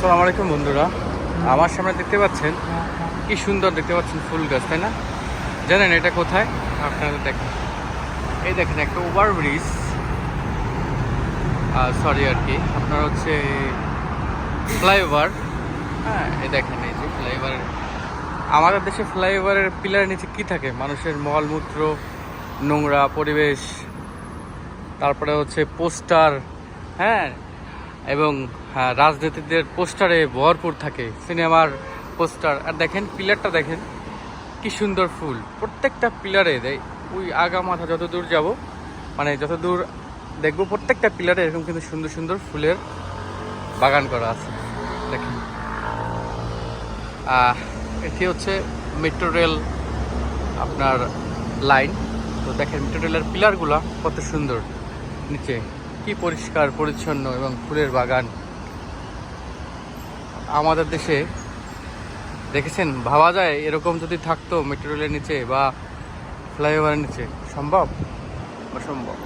আসসালামু আলাইকুম বন্ধুরা। আমার সামনে দেখতে পাচ্ছেন, কি সুন্দর দেখতে পাচ্ছেন ফুল গাছ, তাই না? জানেন এটা কোথায়? আপনারা দেখেন। এই দেখেন একটা ওভার ব্রিজ সরি আর কি, আপনার হচ্ছে ফ্লাইওভার। হ্যাঁ এই দেখেন এই যে ফ্লাইওভার। আমাদের দেশে ফ্লাইওভারের পিলারের নিচে কি থাকে? মানুষের মলমূত্র নোংরা পরিবেশ, তারপরে হচ্ছে পোস্টার। হ্যাঁ এবং হ্যাঁ, রাজনীতিদের পোস্টারে ভরপুর থাকে সিনেমার পোস্টার। আর দেখেন পিলারটা দেখেন কি সুন্দর ফুল। প্রত্যেকটা পিলারে ওই আগা মাথা যত দূর যাব মানে যত দূর দেখব প্রত্যেকটা পিলারে এরকম কিন্তু সুন্দর সুন্দর ফুলের বাগান করা আছে। দেখেন। এটি হচ্ছে মেট্রো রেল আপনার লাইন তো দেখেন মেট্রো রেলের পিলারগুলো কত সুন্দর নিচে। কি পরিষ্কার, পরিচ্ছন্ন এবং ফুলের বাগান আমাদের দেশে? দেখেছেন? ভাবা যায় এরকম যদি থাকতো মেট্রো রেলের নিচে বা ফ্লাইওভারের নিচে। সম্ভব? অসম্ভব।